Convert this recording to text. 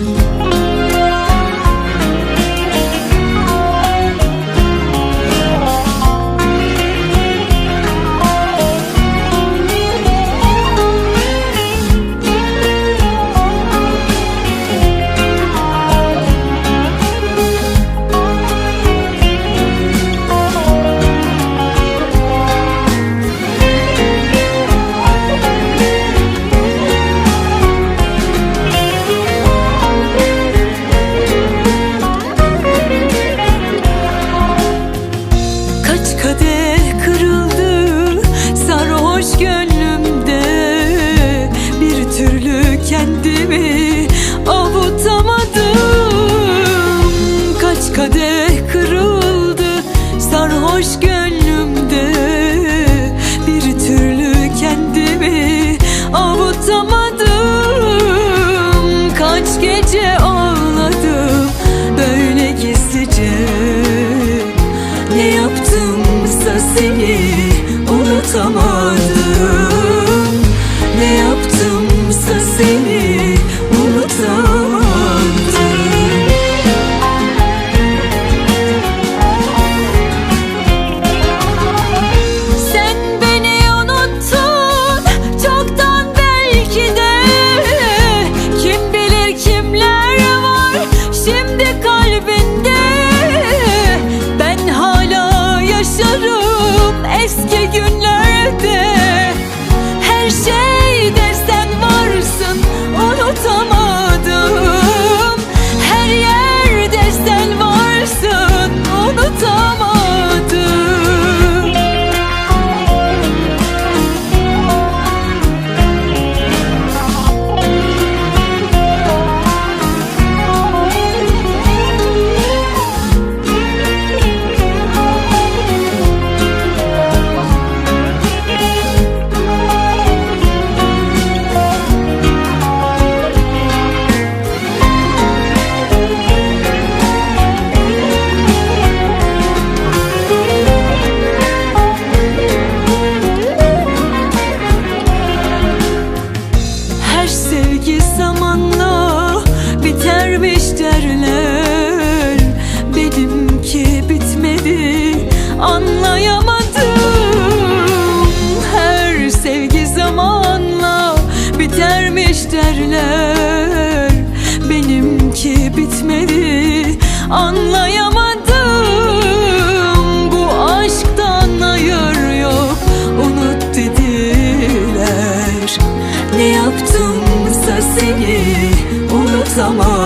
Música avutamam Anlayamadım. Bu aşktan ayır yok. Unut dediler. Ne yaptımsa seni? Unutamam.